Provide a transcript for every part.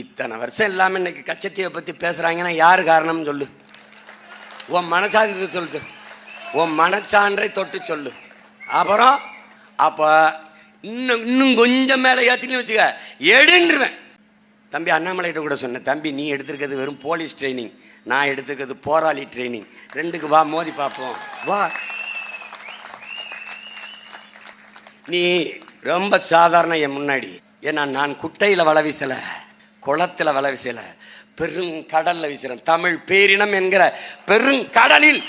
இத்தனை வருஷம் இல்லாமல் இன்னைக்கு கச்சத்தீவை பற்றி பேசுகிறாங்கன்னா யார் காரணம்னு சொல்லு? உன் மனசாந்திரத்தை சொல்லுது உன் மனச்சான்றை தொட்டு சொல்லு. அப்புறம் அப்போ இன்னும் இன்னும் கொஞ்சம் மேலே ஏற்றினு வச்சுக்க எடுன்றுவேன். தம்பி அண்ணாமலைகிட்ட கூட சொன்னேன் தம்பி நீ எடுத்திருக்கிறது வெறும் போலீஸ் ட்ரைனிங். நான் எடுத்துக்கிறது போராளி ட்ரைனிங். ரெண்டுக்கு வா மோதி பார்ப்போம் வா. நீ ரொம்ப சாதாரண என் முன்னாடி. ஏன்னா நான் குட்டையில் வள வீசலை. குளத்தில் வள வீசலை. பெருங்கடல்ல வீசுறேன். தமிழ் பேரினம் என்கிற பெருங்கடலில்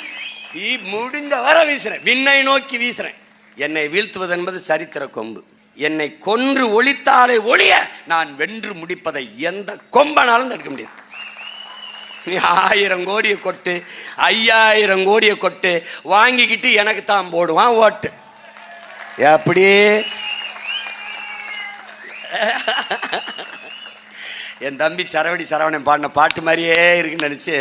நீ முடிஞ்ச வர வீசுறேன். விண்ணை நோக்கி வீசுகிறேன் என்னை வீழ்த்துவது என்பது சரித்திர கொம்பு. என்னை கொன்று ஒழித்தாலே ஒழிய நான் வென்று முடிப்பதை எந்த கொம்பனாலும் தடுக்க முடியாது. நீ ஆயிரம் கோடியை கொட்டு ஐயாயிரம் கோடியை கொட்டு வாங்கிக்கிட்டு எனக்கு தான் போடுவான் ஓட்டு. எப்படி என் தம்பி சரவடி சரவணன் பாடின பாட்டு மாதிரியே இருக்குன்னு நினச்சி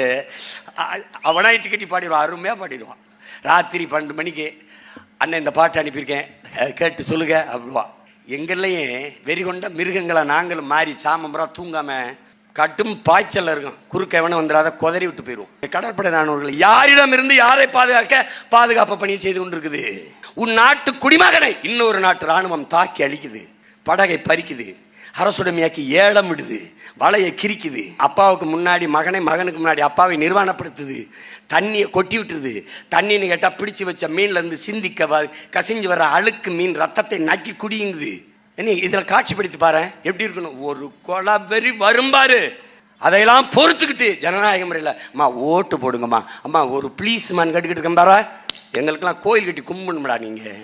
அவனாயிட்டு கட்டி பாடிடுவான் அருமையாக பாடிடுவான். ராத்திரி பன்னெண்டு மணிக்கு அண்ணன் இந்த பாட்டு அனுப்பியிருக்கேன் கேட்டு சொல்லுங்க அப்படிவா எங்கள்லையும் வெறி கொண்ட மிருகங்களை நாங்களும் மாறி சாமம்புறா தூங்காமல் கட்டும் பாய்ச்சல் இருக்கும். குறுக்க எவனும் வந்துடாத குதறி விட்டு போயிடுவோம். கடற்படை நானூர்கள் யாரிடம் இருந்து யாரை பாதுகாக்க பாதுகாப்பு பணியை செய்து கொண்டிருக்குது? உன் நாட்டு குடிமகனை இன்னொரு நாட்டு ராணுவம் தாக்கி அழிக்குது படகை பறிக்குது அரசுடைமையாக்கி ஏலம் விடுது வலையை கிரிக்குது. அப்பாவுக்கு முன்னாடி மகனை மகனுக்கு முன்னாடி அப்பாவை நிர்வாணப்படுத்துது தண்ணியை கொட்டி விட்டுருது தண்ணின்னு கேட்டால் பிடிச்சு வச்ச மீன்லேருந்து சிந்திக்க வ கசிஞ்சு வர அழுக்கு மீன் ரத்தத்தை நக்கி குடியுங்குது. என்ன இதில் காட்சிப்படுத்தி பாரு எப்படி இருக்கணும்? ஒரு கொலை வெறி வரும்பாரு அதையெல்லாம் பொறுத்துக்கிட்டு ஜனநாயக முறையில் அம்மா ஓட்டு போடுங்கம்மா. அம்மா ஒரு ப்ளீஸ்மான் கட்டிக்கிட்டு இருக்கேன் பாரா. எங்களுக்கெல்லாம் கோயில் கட்டி கும்பிடணும்டா நீங்கள்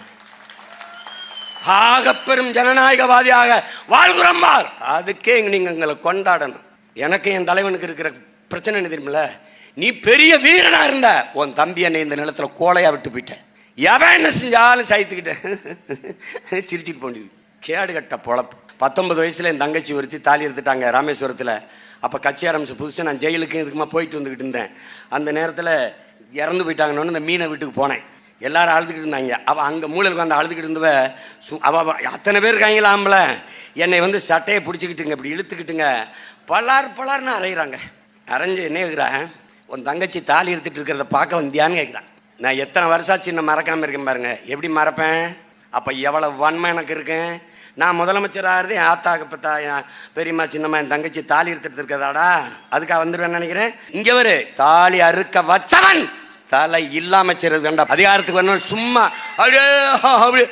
ஆகப்பெரும் ஜனநாயகவாதியாக வாழ்கிறம்பார் அதுக்கே இங்க நீங்க எங்களை கொண்டாடணும். எனக்கு என் தலைவனுக்கு இருக்கிற பிரச்சனை என்ன தெரியுமில்ல? நீ பெரிய வீரனா இருந்த உன் தம்பி என்னை இந்த நிலத்துல கோலையா விட்டு போயிட்டேன். எவன் என்ன செஞ்சாலும் சாய்த்துக்கிட்டேன் சிரிச்சுட்டு போண்டி கேடு கட்ட பொழப்பு. பத்தொன்பது வயசுல என் தங்கச்சி ஒருத்தி தாலி எடுத்துட்டாங்க ராமேஸ்வரத்தில். அப்போ கட்சி ஆரம்பிச்ச புதுசு நான் ஜெயிலுக்கு இதுக்குமா போயிட்டு வந்துக்கிட்டு இருந்தேன். அந்த நேரத்தில் இறந்து போயிட்டாங்கன்னு இந்த மீனை வீட்டுக்கு போனேன். எல்லாரும் அழுதுகிட்டு இருந்தாங்க. அவள் அங்கே மூலையில் உட்காந்து அழுதுகிட்டு இருந்தவ சு- அவ அத்தனை பேர் இருக்காங்களா ஆம்பளை? என்னை வந்து சட்டையை பிடிச்சிக்கிட்டுங்க இப்படி இழுத்துக்கிட்டுங்க. பலார் பலார்னு அரைகிறாங்க அரைஞ்சு என்ன கேட்குறேன் உன் தங்கச்சி தாலி எடுத்துகிட்டு இருக்கிறத பார்க்க வந்தியான்னு கேட்குறான் நான் எத்தனை வருஷாச்சு இன்னும் மறக்காமல் இருக்கேன் பாருங்க. எப்படி மறப்பேன்? அப்போ எவ்வளவு வன்மை எனக்கு இருக்கேன் நான் முதலமைச்சர் ஆகிறது என் ஆத்தாக்கு பத்தா என் பெரியம்மா சின்னம்மா என் தங்கச்சி தாலி எடுத்துகிட்டு இருக்கிறதாடா. அதுக்காக வந்துடுவேன்னு நினைக்கிறேன். இங்கே வரு. தாலி அறுக்க வச்சவன்! தலை இல்லாம செய்றது கண்டா அதிகாரத்துக்கு வரணும் சும்மா அப்படியே அப்படி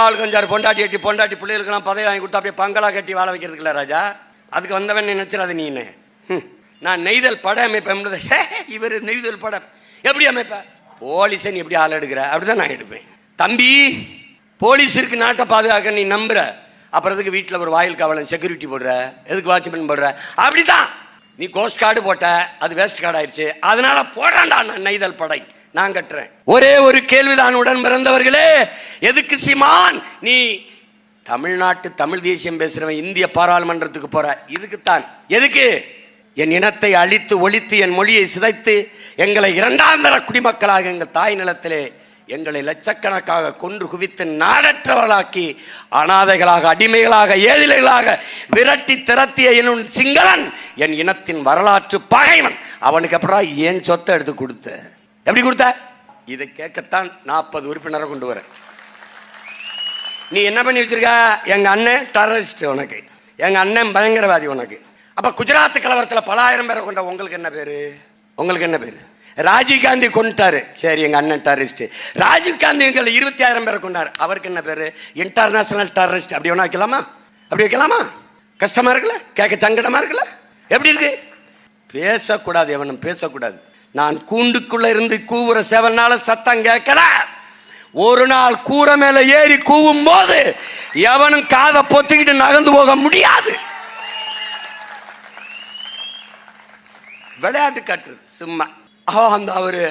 ஆள் கொஞ்சம் பொண்டாட்டி எட்டி பொண்டாட்டி பிள்ளைகளுக்கெல்லாம் பதவி வாங்கி கொடுத்தா அப்படியே பங்களா கட்டி வாழ வைக்கிறதுக்குல ராஜா. அதுக்கு வந்தவன் நினச்சிடாது நீனு. நான் நெய்தல் படம் அமைப்பேன் இவர் நெய்தல் படம் எப்படி அமைப்பேன் போலீஸை நீ எப்படி ஆள் எடுக்கிற? அப்படிதான் நான் எடுப்பேன். தம்பி போலீஸ் இருக்கு நாட்டை பாதுகாக்க நீ நம்புற. அப்புறம் எதுக்கு வீட்டில் ஒரு வாயில் காவலன் செக்யூரிட்டி போடுற? எதுக்கு வாட்ச்மேன் போடுற? அப்படிதான் நீ கோஸ்ட் கார்டு போட்ட அது வேஸ்ட் கார்டு ஆயிடுச்சு. அதனால போடாண்டா நான் நெய்தல் படை. நான் கட்டுறேன். ஒரே ஒரு கேள்விதான் உடன் பிறந்தவர்களே. எதுக்கு சீமான்? நீ தமிழ்நாட்டு தமிழ் தேசியம் பேசுறவன் இந்திய பாராளுமன்றத்துக்கு போற. இதுக்குத்தான். எதுக்கு? என் இனத்தை அழித்து ஒழித்து என் மொழியை சிதைத்து எங்களை இரண்டாந்தர குடிமக்களாக எங்கள் தாய் நிலத்திலே எங்களை லட்சக்கணக்காக கொன்று குவித்து நாடற்றவர்களாக்கி அனாதைகளாக அடிமைகளாக ஏதிலைகளாக விரட்டி திரத்திய என் சிங்களன் என் இனத்தின் வரலாற்று பகைவன். அவனுக்கு அப்புறம் ஏன் சொத்தை எடுத்து கொடுத்த? எப்படி கொடுத்த? இதை கேட்கத்தான் நாற்பது உறுப்பினரை கொண்டு வரேன். நீ என்ன பண்ணி வச்சிருக்க? எங்க அண்ணன் டெரரிஸ்ட் உனக்கு. எங்க அண்ணன் பயங்கரவாதி உனக்கு. அப்ப குஜராத் கலவரத்தில் பல ஆயிரம் பேரை கொண்ட உங்களுக்கு என்ன பேரு? உங்களுக்கு என்ன பேரு? ராஜீவ் காந்தி கொண்டுட்டாரு. சரி எங்கள் அண்ணன் டெரரிஸ்ட் ராஜீவ் காந்தி எங்களை இருபத்தி ஆயிரம் பேரை கொண்டார். அவருக்கு என்ன பேர்? இன்டர்நேஷனல் டெரரிஸ்ட் அப்படி ஒன்றா வைக்கலாமா? அப்படி வைக்கலாமா? கஷ்டமாக இருக்குல்ல? கேட்க சங்கடமாக இருக்குல்ல? எப்படி இருக்கு? பேசக்கூடாது எவனும் பேசக்கூடாது. நான் கூண்டுக்குள்ளே இருந்து கூவுற செவனால சத்தம் கேட்கல. ஒரு நாள் கூரை மேலே ஏறி கூவும் போது எவனும் காதை பொத்திக்கிட்டு நகர்ந்து போக முடியாது. விளையாட்டு காட்டுறது சும்மா. அந்த அவர்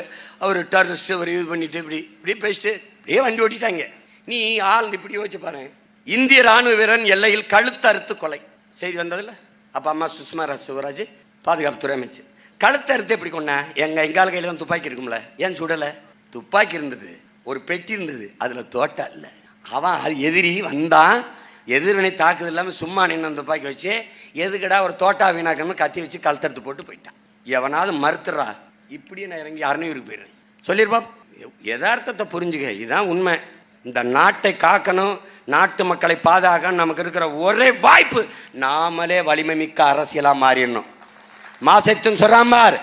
அவர் டெரரிஸ்ட் அவர் இது பண்ணிட்டு இப்படி இப்படி பேசிட்டு இப்படியே வண்டி ஓட்டிட்டாங்க. நீ ஆள் இப்படி யோசிச்சு பாரு. இந்திய ராணுவ வீரன் எல்லையில் கழுத்தறுத்து கொலை. செய்தி வந்ததில்ல அப்பா அம்மா சுஷ்மா சிவராஜ் பாதுகாப்புத்துறை அமைச்சு. கழுத்தறுத்து எப்படி கொண்டா எங்கள் எங்கால கையில் தான் துப்பாக்கி இருக்கும்ல? ஏன் சுடலை? துப்பாக்கி இருந்தது ஒரு பெட்டி இருந்தது அதில் தோட்டா இல்லை அவன் அது எதிரி வந்தான். எதிர்வினை தாக்குதல் இல்லாமல் சும்மா நின்று அந்த துப்பாக்கி வச்சு எதுக்கடா ஒரு தோட்டா வீணாக்கணும்னு கத்தி வச்சு கழுத்தறுத்து போட்டு போயிட்டான். எவனாவது மறுத்துறா இப்படியே நான் இறங்கி அறநூறுக்கு போயிடுறேன் சொல்லியிருப்பா யதார்த்தத்தை புரிஞ்சுக்க இதுதான் உண்மை. இந்த நாட்டை காக்கணும் நாட்டு மக்களை பாதுகாக்க நமக்கு இருக்கிற ஒரே வாய்ப்பு நாமளே வலிமை மிக்க அரசியலாக மாறிடணும். மாசத்தும் சொல்றாமார்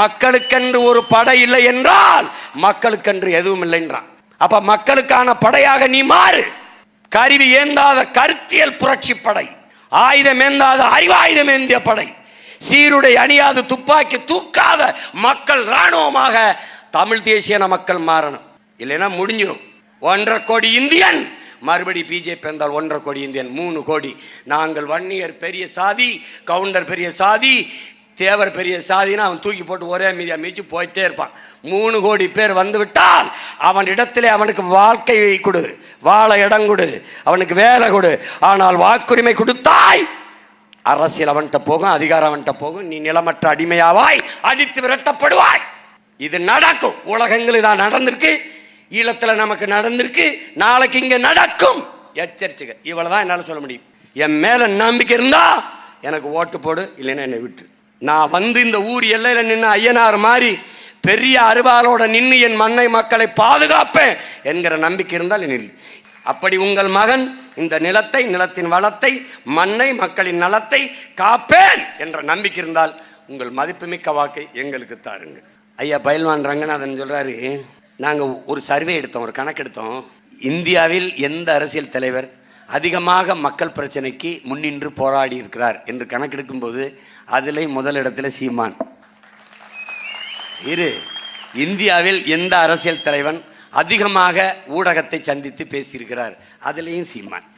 மக்களுக்கென்று ஒரு படை இல்லை என்றால் மக்களுக்கென்று எதுவும் இல்லைன்றான். அப்ப மக்களுக்கான படையாக நீ மாறு. கருவி ஏந்தாத கருத்தியல் புரட்சி படை ஆயுதம் ஏந்தாத அறிவாயுதம் ஏந்திய படை. சீருடை அணியாத துப்பாக்கி தூக்காத மக்கள் இராணுவமாக தமிழ் தேசியன மக்கள் மாறணும். இல்லைன்னா முடிஞ்சிடும் ஒன்றரை கோடி இந்தியன். மறுபடி பிஜேபி இருந்தால் ஒன்றரை கோடி இந்தியன் மூணு கோடி. நாங்கள் வன்னியர் பெரிய சாதி கவுண்டர் பெரிய சாதி தேவர் பெரிய சாதினா அவன் தூக்கி போட்டு ஒரே மீதியா மீச்சு போயிட்டே இருப்பான். மூணு கோடி பேர் வந்து விட்டால் அவன் இடத்திலே அவனுக்கு வாழ்க்கையை கொடு வாழ இடம் கொடு அவனுக்கு வேலை கொடு. ஆனால் வாக்குரிமை கொடுத்தாய் அரசியல் அவன்கிட்ட போகும் அதிகாரம் அவன்கிட்ட போகும். நீ நிலமற்ற அடிமையாவாய் அடித்து விரட்டப்படுவாய். இது நடக்கும். உலகங்கள் இதான் நடந்திருக்கு. ஈழத்தில் நமக்கு நடந்திருக்கு. நாளைக்கு இங்கே நடக்கும். எச்சரிச்சுக்க. இவ்வளவுதான் என்னால் சொல்ல முடியும். என் மேலே நம்பிக்கை இருந்தால் எனக்கு ஓட்டு போடு இல்லைன்னா என்னை விட்டு நான் வந்து இந்த ஊர் எல்லையில் நின்று ஐயனார் மாதிரி பெரிய அருவாளோட நின்று என் மண்ணை மக்களை பாதுகாப்பேன் என்கிற நம்பிக்கை இருந்தால் நில் அப்படி உங்கள் மகன் இந்த நிலத்தை நிலத்தின் வளத்தை மண்ணை மக்களின் நலத்தை காப்பேன் என்ற நம்பிக்கை இருந்தால் உங்கள் மதிப்புமிக்க வாக்கை எங்களுக்கு தாருங்கள் ஐயா பயில்வான் ரங்கநாதன் சொல்கிறாரு நாங்கள் ஒரு சர்வே எடுத்தோம் ஒரு கணக்கெடுத்தோம் இந்தியாவில் எந்த அரசியல் தலைவர் அதிகமாக மக்கள் பிரச்சனைக்கு முன்னின்று போராடி இருக்கிறார் என்று கணக்கெடுக்கும்போது அதிலே முதலிடத்தில் சீமான். இரு இந்தியாவில் எந்த அரசியல் தலைவன் அதிகமாக ஊடகத்தை சந்தித்து பேசியிருக்கிறார். அதுலேயும் சீமான்.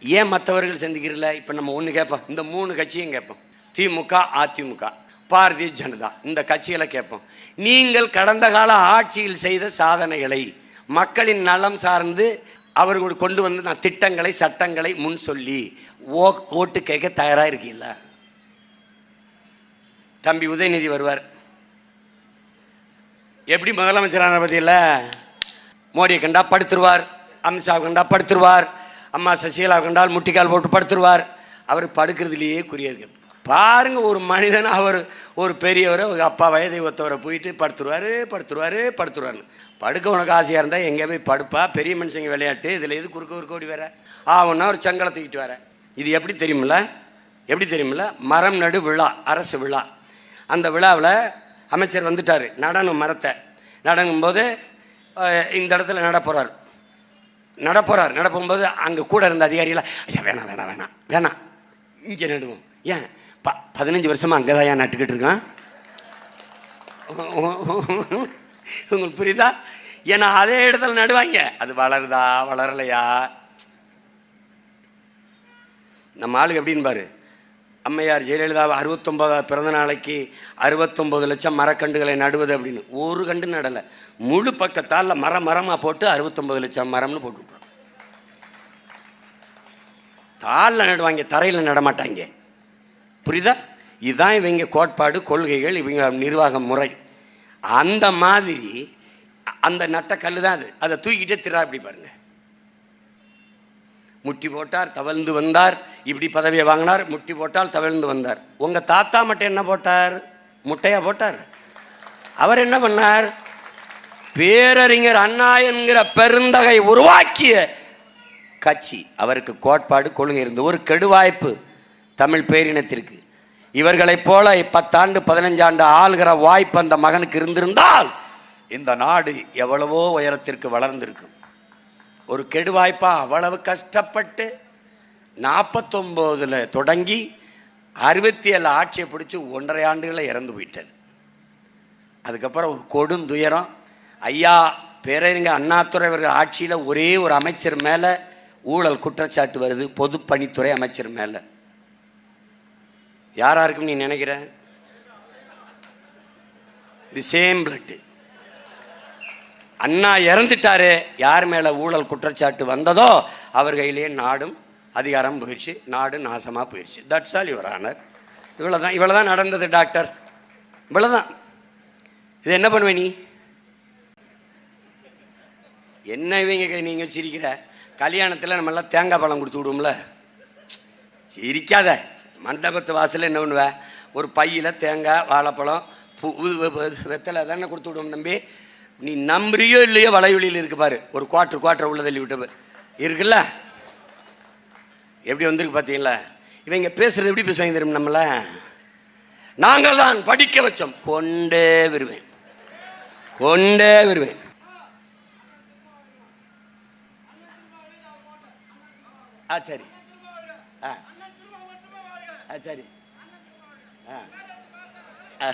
ஏன் மற்றவர்கள் சந்திக்கிறல? இப்போ நம்ம ஒன்று கேட்போம் இந்த மூணு கட்சியும் கேட்போம் திமுக அதிமுக. பாரதிய ஜனதா. இந்த கட்சிகளை கேட்போம் நீங்கள் கடந்த கால ஆட்சியில் செய்த சாதனைகளை மக்களின் நலம் சார்ந்து அவர்கள் கொண்டு வந்து நான் திட்டங்களை சட்டங்களை முன் சொல்லி ஓ ஓட்டு கேட்க தயாராக இருக்கீங்களா? தம்பி உதயநிதி வருவார். எப்படி முதலமைச்சரான பத்தியில் மோடியை கண்டா படுத்துருவார் அமித்ஷாவை கண்டா படுத்துருவார் அம்மா சசிகலா கண்டால் முட்டிக்கால் போட்டு படுத்துருவார். அவர் படுக்கிறதுலையே குறிய இருக்கு பாருங்க ஒரு மனிதன் அவர் ஒரு பெரியவர் ஒரு அப்பா வயதை ஒத்தவரை போயிட்டு படுத்துருவார் படுத்துருவார் படுத்துருவார்னு படுக்க உனக்கு ஆசையாக இருந்தால் எங்கே போய் படுப்பா? பெரிய மனுஷங்க விளையாட்டு இதில் எது குறுக்க ஒரு கோடி வேற ஆவுன்னா ஒரு சங்கலை தூக்கிட்டு வர. இது எப்படி தெரியுமில்ல? எப்படி தெரியுமில்ல? மரம் நடு விழா அரசு விழா. அந்த விழாவில் அமைச்சர் வந்துட்டார். நடனம் மரத்தை. நடங்கும்போது இந்த இடத்துல நட போகிறார் நட போகிறார் அங்கே கூட இருந்த அதிகாரிகள் ஐயா வேணாம் வேணாம் வேணாம் வேணாம். இங்கே நடுவோம். ஏன்? ப பதினஞ்சு வருஷமாக அங்கே தான் ஏன் நட்டுக்கிட்டு இருக்கான்? உங்களுக்கு புரியுதா? ஏன்னா அதே இடத்துல நடுவாங்க. அது வளருதா வளரலையா? நம்ம ஆளுக்கு எப்படின்னு பாரு. அம்மையார் ஜெயலலிதா அறுபத்தொம்போதாவது பிறந்த நாளைக்கு அறுபத்தொம்போது லட்சம் மரக்கண்டுகளை நடுவது அப்படின்னு. ஒரு கண்டு நடலை. முழு பக்கத்தால் மர மரமாக போட்டு அறுபத்தொம்போது லட்சம் மரம்னு போட்டுவிட்டோம் தாளில் நடுவாங்க தரையில் நடமாட்டாங்க புரியுதா? இதுதான் இவங்க கோட்பாடு கொள்கைகள் இவங்க நிர்வாக முறை. அந்த மாதிரி அந்த நட்ட கல் தான் அது. அதை தூக்கிட்டே திரா அப்படி பாருங்க. முட்டி போட்டார் தவழ்ந்து வந்தார் இப்படி பதவியை வாங்கினார் முட்டி போட்டால் தவழ்ந்து வந்தார். உங்கள் தாத்தா மட்டும் என்ன போட்டார்? முட்டையாக போட்டார். அவர் என்ன பண்ணார்? பேரறிஞர் அண்ணா என்கிற பெருந்தகை உருவாக்கிய கட்சி அவருக்கு கோட்பாடு கொள்கை இருந்தது. ஒரு கெடுவாய்ப்பு தமிழ் பேரினத்திற்கு. இவர்களைப் போல பத்தாண்டு பதினஞ்சாண்டு ஆளுகிற வாய்ப்பு அந்த மகனுக்கு இருந்திருந்தால் இந்த நாடு எவ்வளவோ உயரத்திற்கு வளர்ந்திருக்கும். ஒரு கெடுவாய்ப்பாக அவ்வளவு கஷ்டப்பட்டு நாற்பத்தொம்போதில் தொடங்கி அறுபத்தி ஏழு ஆட்சியை பிடிச்சி ஒன்றரை ஆண்டுகளில் இறந்து போயிட்டார் அதுக்கப்புறம் ஒரு கொடுந்துயரம். ஐயா பேரறிஞ அண்ணாத்துறை அவர்கள் ஆட்சியில் ஒரே ஒரு அமைச்சர் மேலே ஊழல் குற்றச்சாட்டு வருது பொதுப்பணித்துறை அமைச்சர் மேலே. யாரா இருக்கும் நீ நினைக்கிற? தி சேம் பிளட்டு அண்ணா இறந்துட்டாரு யார் மேலே ஊழல் குற்றச்சாட்டு வந்ததோ அவர் கையிலேயே நாடும் அதிகாரம் போயிடுச்சு நாடு நாசமாக போயிடுச்சு தட்ஸ் ஆல் யுவர் ஆனர் இவ்வளோதான் இவ்வளோதான் நடந்தது டாக்டர் இவ்வளோதான் இது என்ன பண்ணுவ நீ? என்ன இவங்க நீங்கள் சிரிக்கிற? கல்யாணத்தில் நம்ம எல்லாம் தேங்காய் பழம் கொடுத்து விடுவோம்ல. சிரிக்காத. மண்டபத்து வாசலில் என்ன பண்ணுவேன் ஒரு பையில் தேங்காய் வாழைப்பழம் பூ வெத்தலை தானே கொடுத்து விடுவோம் நம்பி. நீ நம்புறியோ இல்லையோ வலைவெளியில் இருக்கு பாரு. ஒரு குவாட்டர் குவாட்டர் உள்ள தள்ளி விட்டு இருக்குல்ல? எப்படி வந்திருக்கு பார்த்தீங்களா இவங்க பேசுறது எப்படி பேசுவாங்க தெரியும் நம்மள? நாங்கள் தான் படிக்க வச்சோம். கொண்டே வருவேன். கொண்டே வருவேன். ஆ சரி. ஆ. ஆ சரி. ஆ.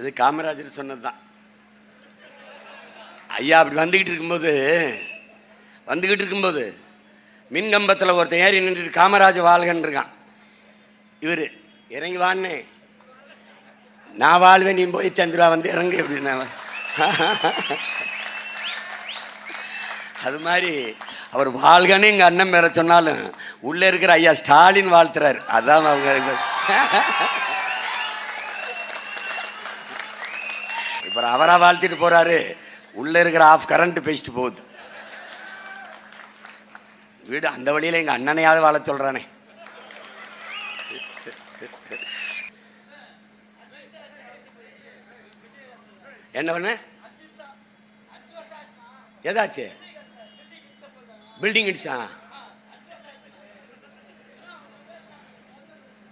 இது காமராஜர் சொன்னது தான் ஐயா அப்படி வந்துக்கிட்டு இருக்கும்போது வந்துக்கிட்டு இருக்கும்போது மின்கம்பத்தில் ஒருத்தன் ஏறி நின்றுட்டு காமராஜ வாழ்கன் இருக்கான். இவர் இறங்கி வான்னு நான் வாழ்வேன் நீ போய் சந்திரா வந்து இறங்கு அப்படின்னா அது மாதிரி அவர் வாழ்கன்னு எங்கள் அண்ணன் மேலே சொன்னாலும் உள்ளே இருக்கிற ஐயா ஸ்டாலின் வாழ்த்துறாரு. அதான் அவங்க இப்போ அவரா வாழ்த்திட்டு போறாரு. உள்ள இருக்கிற ஆஃப் கரண்ட் பேசிட்டு போகுது. வீடு அந்த வழியில் எங்க அண்ணனையாவது வாழ சொல்றானே. என்ன பண்ண? ஏதாச்சு பில்டிங் இடிச்சா?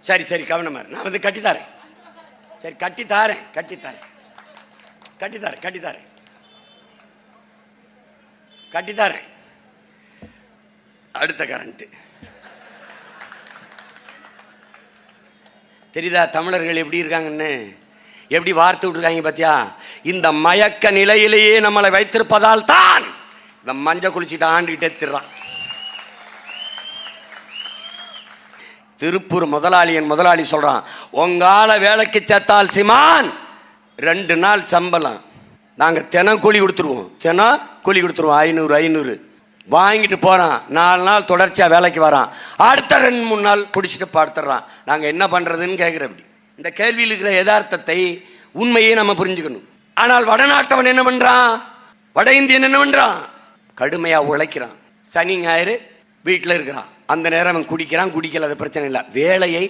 சரி சரி கவனமா நான் வந்து கட்டி தாரேன். சரி கட்டி தாரேன் கட்டி தாரேன். கட்டித்தாரேன் கட்டித்தாரேன் கட்டித்தாரேன் அடுத்த கரண்ட் தெரியுதா தமிழர்கள் எப்படி இருக்காங்கன்னு? எப்படி வார்த்து விட்டுருக்காங்க பார்த்தியா இந்த மயக்க நிலையிலேயே நம்மளை வைத்திருப்பதால் தான் இந்த மஞ்சள் குளிச்சுட்டு ஆண்டுகிட்டே திருறான். திருப்பூர் முதலாளியன் முதலாளி சொல்கிறான் உங்கால வேலைக்கு செத்தால் சிமான் ரெண்டு நாள் சம்பளம். நாங்கள் தினம் கூலி கொடுத்துருவோம். தினம் கூலி கொடுத்துருவோம். ஐநூறு ஐநூறு. வாங்கிட்டு போகிறான் நாலு நாள் தொடர்ச்சியாக வேலைக்கு வரான். அடுத்த ரெண்டு மூணு நாள் பிடிச்சிட்டு பார்த்துட்றான் நாங்கள் என்ன பண்ணுறதுன்னு கேட்குறோம் அப்படி இந்த கேள்வியில் இருக்கிற யதார்த்தத்தை உண்மையை நம்ம புரிஞ்சுக்கணும். ஆனால் வடநாட்டவன் என்ன பண்ணுறான் வட இந்தியன் என்ன பண்ணுறான் கடுமையாக உழைக்கிறான். சனி ஞாயிறு வீட்டில் இருக்கிறான். அந்த நேரம் அவன் குடிக்கிறான் குடிக்கல அது பிரச்சனை இல்லை. வேலையை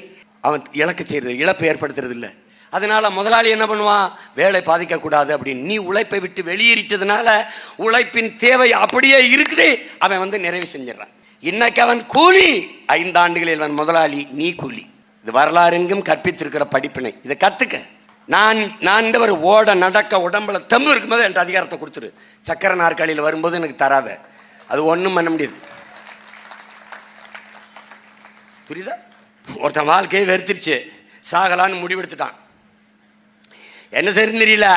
அவன் இழக்க செய்கிறது இழப்பு ஏற்படுத்துறது இல்லை. அதனால முதலாளி என்ன பண்ணுவான்? வேலை பாதிக்கக்கூடாது அப்படின்னு. நீ உழைப்பை விட்டு வெளியேறிட்டதுனால உழைப்பின் தேவை அப்படியே இருக்குது. அவன் வந்து நிறைவு செஞ்சிடறான். இன்னைக்கு அவன் கூலி. ஐந்தாண்டுகளில் அவன் முதலாளி நீ கூலி. இது வரலாறு எங்கும் கற்பித்திருக்கிற படிப்பினை. இதை கற்றுக்க நான் நான் இந்த ஒரு ஓட நடக்க உடம்புல தம்பு இருக்கும்போது என்கிட்ட அதிகாரத்தை கொடுத்துரு. சக்கர நாற்காலியில் வரும்போது எனக்கு தராத. அது ஒன்றும் பண்ண முடியாது. புரியுதா? ஒருத்தன் வாழ்க்கையை வெறுத்துருச்சு. சாகலான்னு முடிவெடுத்துட்டான். என்ன சரின்னு தெரியல.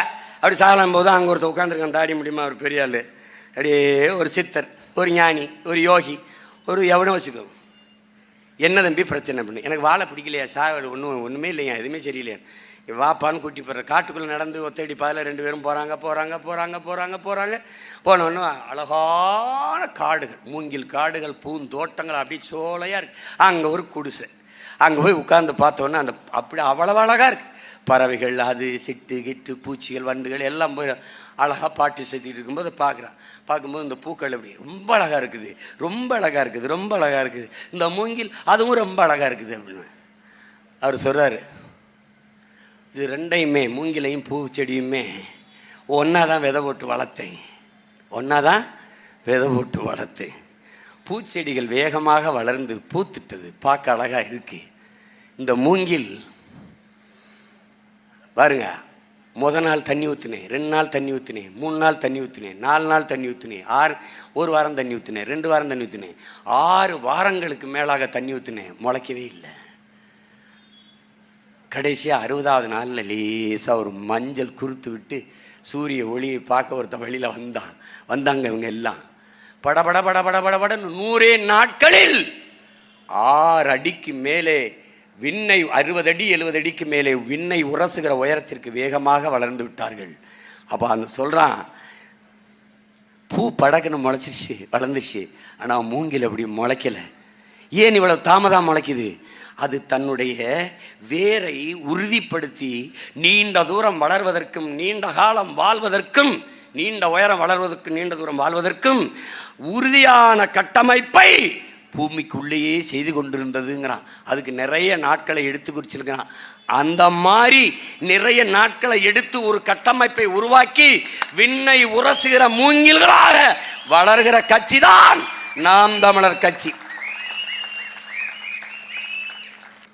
அப்படி சாகலாம் போது அங்கே ஒருத்தர் உட்காந்துருக்கான் தாடி முடியுமா? ஒரு பெரிய ஆள். அப்படியே ஒரு சித்தர் ஒரு ஞானி ஒரு யோகி ஒரு எவனும் வச்சுக்கோ. என்ன தம்பி பிரச்சனை பண்ணு எனக்கு வாழை பிடிக்கலையா? சாவல் ஒன்றும் ஒன்றுமே இல்லையா? எதுவுமே சரியில்லையா? வாப்பான்னு கூட்டி போடுற காட்டுக்குள்ளே நடந்து ஒத்தடி பாதில் ரெண்டு பேரும் போகிறாங்க போகிறாங்க போகிறாங்க போகிறாங்க போகிறாங்க போனோன்னு அழகான காடுகள் மூங்கில் காடுகள் பூந்தோட்டங்கள் அப்படியே சோலையாக இருக்குது அங்கே ஒரு குடிசை. அங்கே போய் உட்காந்து பார்த்தோன்னே அந்த அப்படி அவ்வளவு அழகாக இருக்குது பறவைகள் அது சிட்டு கிட்டு பூச்சிகள் வண்டுகள் எல்லாம் போய் அழகாக பாட்டு செஞ்சுட்டு இருக்கும்போது பார்க்குறான். பார்க்கும்போது இந்த பூக்கள் அப்படி ரொம்ப அழகாக இருக்குது. ரொம்ப அழகாக இருக்குது. ரொம்ப அழகாக இருக்குது. இந்த மூங்கில் அதுவும் ரொம்ப அழகாக இருக்குது அப்படின்னு. அவர் சொல்கிறாரு இது ரெண்டையுமே மூங்கிலையும் பூச்செடியுமே ஒன்றா தான் விதை போட்டு வளர்த்தேன். ஒன்றா தான் விதை போட்டு வளர்த்தேன். பூச்செடிகள் வேகமாக வளர்ந்து பூத்துட்டது. பார்க்க அழகாக இருக்குது இந்த மூங்கில் பாருங்க முத நாள் தண்ணி ஊற்றினேன் ரெண்டு நாள் தண்ணி ஊற்றினேன் மூணு நாள் தண்ணி ஊற்றினேன் நாலு நாள் தண்ணி ஊற்றினேன் ஆறு ஒரு வாரம் தண்ணி ஊற்றினேன் ரெண்டு வாரம் தண்ணி ஊற்றினேன் ஆறு வாரங்களுக்கு மேலாக தண்ணி ஊற்றினேன் முளைக்கவே இல்லை. கடைசியாக அறுபதாவது நாளில் லேசாக ஒரு மஞ்சள் குறுத்து விட்டு சூரிய ஒளியை பார்க்க ஒருத்த வழியில் வந்தான் வந்தாங்க இவங்க எல்லாம். படபட படபட படபடன்னு நூறே நாட்களில் ஆறு அடிக்கு மேலே விண்ணை அறுபது அடி எழுபது அடிக்கு மேலே விண்ணை உரசுகிற உயரத்திற்கு வேகமாக வளர்ந்து விட்டார்கள். அப்போ அந்த சொல்கிறான் பூ படக்குன்னு முளைச்சிருச்சு வளர்ந்துருச்சு. ஆனால் மூங்கில் அப்படி முளைக்கலை. ஏன் இவ்வளவு தாமதம் முளைக்குது? அது தன்னுடைய வேரை உறுதிப்படுத்தி நீண்ட தூரம் வளர்வதற்கும் நீண்ட காலம் வாழ்வதற்கும் நீண்ட உயரம் வளர்வதற்கும் நீண்ட தூரம் வாழ்வதற்கும் உறுதியான கட்டமைப்பை பூமிக்குள்ளேயே செய்து கொண்டிருந்ததுங்கிறான். அதுக்கு நிறைய நாட்களை எடுத்து குறிச்சிருக்கிறான். அந்த மாதிரி நிறைய நாட்களை எடுத்து ஒரு கட்டமைப்பை உருவாக்கி விண்ணை உரசுகிற மூங்கில்களாக வளர்கிற கட்சி தான் நாம் தமிழர் கட்சி.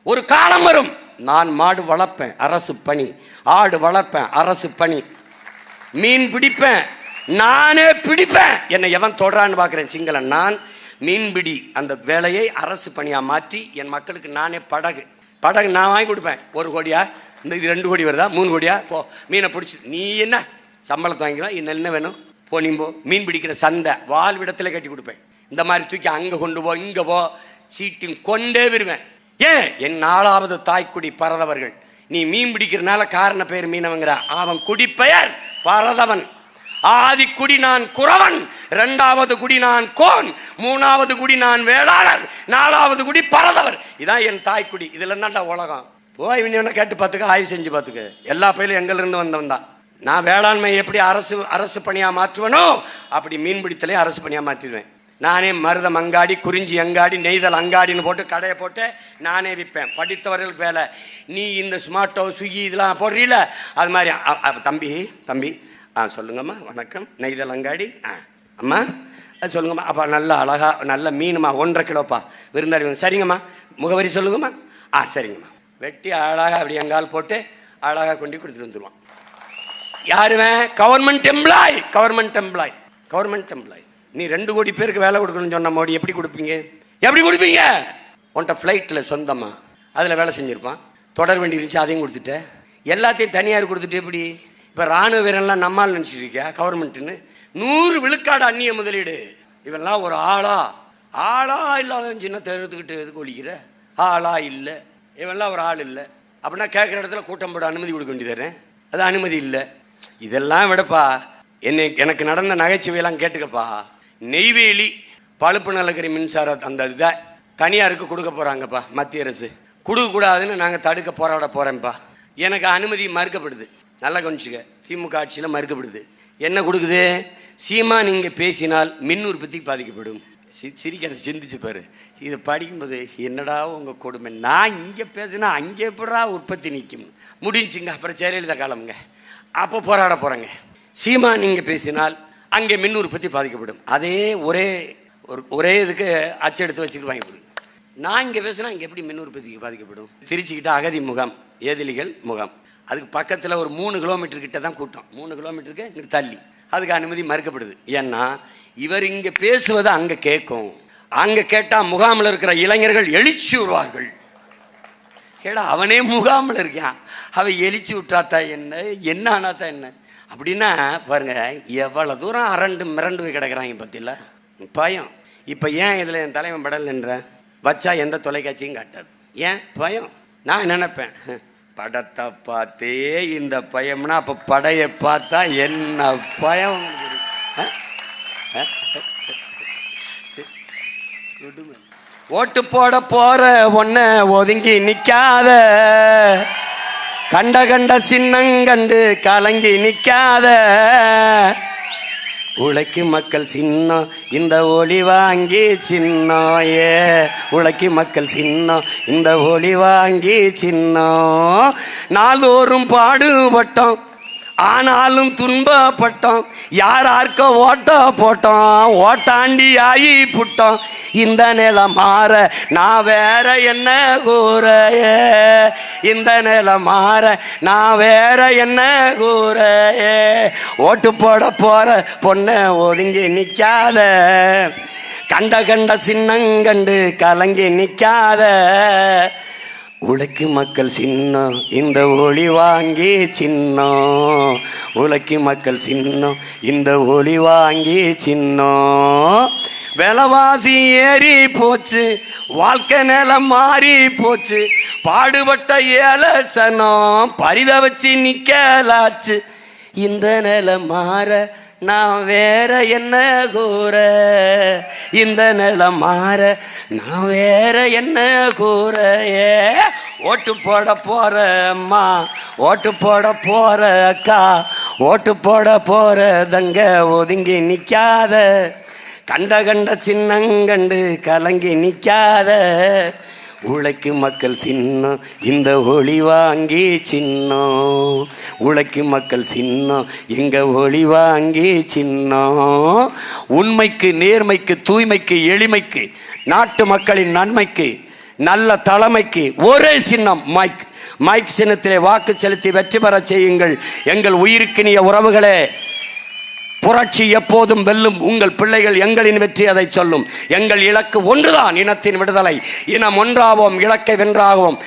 ஒரு காலம் வரும். நான் மாடு வளர்ப்பேன் அரசு பணி. ஆடு வளர்ப்பேன் அரசு பணி. மீன் பிடிப்பேன் நானே பிடிப்பேன். என்னை எவன் தொடரான்னு பார்க்குறேன் சிங்களன். நான் மீன்பிடி அந்த வேலையை அரசு பணியாக மாற்றி என் மக்களுக்கு நானே படகு படகு நான் வாங்கி கொடுப்பேன். ஒரு கோடியா? இந்த இது ரெண்டு கோடி வருதா? மூணு கோடியா? போ மீனை பிடிச்சி நீ என்ன? சம்பளத்தை வாங்கிக்கலாம். இன்னும் என்ன வேணும்? போ நீ போ. மீன் பிடிக்கிற சந்தை வாழ்விடத்தில் கட்டி கொடுப்பேன். இந்த மாதிரி தூக்கி அங்கே கொண்டு போ இங்கே போ. சீட்டின் கொண்டே வருவேன் ஏன்? என் நாலாவது தாய்க்குடி பரதவர்கள். நீ மீன் பிடிக்கிறனால காரண பெயர் மீனவங்கிற. அவன் குடிப்பெயர் பரதவன். ஆதி குடி நான் குறவன் இரண்டாவது குடி நான் கோன் மூணாவது குடி நான் வேளாளர் நாலாவது குடி பரதவர். இதான் என் தாய்க்குடி இதுல தான்டா உலகம். போய் வேணா கேட்டு பார்த்துக்க ஆய்வு செஞ்சு பார்த்துக்க. எல்லா பயிலும் எங்கிலிருந்து வந்தவன் தான். நான் வேளாண்மை எப்படி அரசு அரசு பணியாக மாற்றுவனோ அப்படி மீன்பிடித்தலையும் அரசு பணியாக மாற்றிடுவேன். நானே மருதம் அங்காடி குறிஞ்சி அங்காடி நெய்தல் அங்காடின்னு போட்டு கடையை போட்டு நானே விற்பேன். படித்தவர்களுக்கு வேலை. நீ இந்த ஸ்மார்ட்டோ ஸ்விக்கி இதெல்லாம் போடுறீல? அது மாதிரி. தம்பி தம்பி ஆ சொல்லுங்கம்மா வணக்கம். நெய்தல் அங்காடி? ஆ அம்மா? அது சொல்லுங்கம்மா. அப்பா நல்ல அழகா நல்ல மீனுமா ஒன்றரை கிலோப்பா. விருந்தாளி சரிங்கம்மா. முகவரி சொல்லுங்கம்மா. ஆ சரிங்கம்மா. வெட்டி அழகாக அப்படி எங்கால் போட்டு அழகாக கொண்டு கொடுத்துட்டு வந்துடுவான் யாருமே? Government employee government employee government employee நீ ரெண்டு கோடி பேருக்கு வேலை கொடுக்கணும்னு சொன்ன மோடி எப்படி கொடுப்பீங்க? எப்படி கொடுப்பீங்க? உன்ட்ட ஃப்ளைட்டில் சொந்தமாக அதில் வேலை செஞ்சுருப்பான். தொடர் வண்டி இருந்துச்சு அதையும் கொடுத்துட்டேன் எல்லாத்தையும் தனியார் கொடுத்துட்டு எப்படி? இப்போ ராணுவ வீரன்லாம் நம்மால் நினச்சிட்டு கவர்மெண்ட்டுன்னு நூறு விழுக்காடு அந்நிய முதலீடு. இவெல்லாம் ஒரு ஆளா? ஆளா இல்லாதவன் சின்ன தெருத்துக்கிட்டு எதுக்கு ஒழிக்கிற? ஆளா இல்லை. இவெல்லாம் ஒரு ஆள் இல்லை. அப்படின்னா கேட்குற இடத்துல கூட்டம் போட அனுமதி கொடுக்க வேண்டியதானே அது அனுமதி இல்லை. இதெல்லாம் விடப்பா. என்னை எனக்கு நடந்த நகைச்சுவையெல்லாம் கேட்டுக்கப்பா. நெய்வேலி பழுப்பு நலக்கரி மின்சார அந்த இதை தனியாருக்கு கொடுக்க போகிறாங்கப்பா மத்திய அரசு. கொடுக்கக்கூடாதுன்னு நாங்கள் தடுக்க போராட போகிறேன்ப்பா எனக்கு அனுமதி மறுக்கப்படுது. நல்லா கவனிச்சுக்க. திமுக ஆட்சியில் மறுக்கப்படுது. என்ன கொடுக்குது? சீமா நீங்கள் பேசினால் மின் உற்பத்தி பாதிக்கப்படும். சி சிரிக்காத சிந்திச்சு பாரு. இதை படிக்கும்போது என்னடா உங்கள் கொடுமை? நான் இங்கே பேசினா அங்கே எப்படா உற்பத்தி நிற்கும்? முடிஞ்சுங்க. அப்புறம் ஜெயலலிதா காலம்ங்க. அப்போ போராட போகிறேங்க சீமா நீங்கள் பேசினால் அங்கே மின் உற்பத்தி பாதிக்கப்படும். அதே ஒரே ஒரு ஒரே இதுக்கு அச்சு எடுத்து வச்சுட்டு வாங்கி கொடுங்க. நான் இங்கே பேசினா இங்கே எப்படி மின் உற்பத்திக்கு பாதிக்கப்படும்? திருச்சிக்கிட்ட அகதி முகாம் ஏதிலிகள் முகாம். அதுக்கு பக்கத்தில் ஒரு மூணு கிலோமீட்டர் கிட்ட தான் கூட்டம். மூணு கிலோமீட்டருக்கு இங்கே தள்ளி. அதுக்கு அனுமதி மறுக்கப்படுது. ஏன்னா இவர் இங்கே பேசுவதை அங்கே கேட்கும் அங்கே கேட்டால் முகாமில் இருக்கிற இளைஞர்கள் எழுச்சி விடுவார்கள். ஏடா அவனே முகாமில் இருக்கான். அவன் எழுச்சி விட்டாத்தா என்ன? என்ன ஆனாத்தா என்ன? அப்படின்னா பாருங்க எவ்வளோ தூரம் அரண்டு மிரண்டு போய் கிடக்குறாங்க பத்தியில? பயம். இப்போ ஏன் இதில் என் தலைவன் படல் என்ற வச்சா எந்த தொலைக்காட்சியும் காட்டாது. ஏன்? பயம். நான் நினைப்பேன்? படத்தை பார்த்தே இந்த பயம்னா அப்போ படையை பார்த்தா என்ன பயம் ஓட்டு போட போற ஒன்ன ஒதுங்கி நிக்காத. கண்ட கண்ட சின்னங்கண்டு கலங்கி நிக்காத. உழைக்கு மக்கள் சின்னம் இந்த ஒளி வாங்கி சின்னம் ஏ உழைக்கு மக்கள் சின்னம் இந்த ஒளி வாங்கி சின்னம் நாள்தோறும் பாடுபட்டோம். ஆனாலும் துன்பப்பட்டோம் யார் யாருக்க ஓட்ட போட்டோம் ஓட்டாண்டி ஆகி புட்டோம் இந்த நிலை மாற நான் வேற என்ன கூற இந்த நிலை மாற நான் வேற என்ன கூற ஓட்டு போட போற பொண்ணை ஒதுங்கி நிற்காத கண்ட கண்ட சின்னங்கண்டு கலங்கி நிற்காத உலக்கு மக்கள் சின்னம் இந்த ஒளி வாங்கி சின்னம். உலக்கு மக்கள் சின்னம் இந்த ஒளி வாங்கி சின்னம். விலைவாசி ஏறி போச்சு வாழ்க்கை நிலம் மாறி போச்சு. பாடுபட்ட ஏலசனம் பரித வச்சு நிக்கலாச்சு. இந்த நிலம் மாற நான் வேற என்ன கூற? இந்த நிலம் மாற நான் வேற என்ன கூற? ஏ ஓட்டு போட போற அம்மா ஓட்டு போட போற அக்கா ஓட்டு போட போற தங்க ஒதுங்கி நிற்காத கண்ட கண்ட சின்னங்கண்டு கலங்கி நிற்காத உழைக்கும் மக்கள் சின்னம் இந்த ஒளி வாங்கி சின்னம். உழைக்கும் மக்கள் சின்னம் எங்க ஒளி வாங்கி சின்னம். உண்மைக்கு நேர்மைக்கு தூய்மைக்கு எளிமைக்கு நாட்டு மக்களின் நன்மைக்கு நல்ல தலைமைக்கு ஒரே சின்னம் மைக். மைக் சின்னத்திலே வாக்கு செலுத்தி வெற்றி பெற செய்யுங்கள். எங்கள் உயிருக்கினிய உறவுகளே புரட்சி எப்போதும் வெல்லும் உங்கள் பிள்ளைகள் எங்களின் வெற்றி அதை சொல்லும். எங்கள் இலக்கு ஒன்றுதான் இனத்தின் விடுதலை. இனம் ஒன்றாவோம் இலக்கை வென்றாகவும்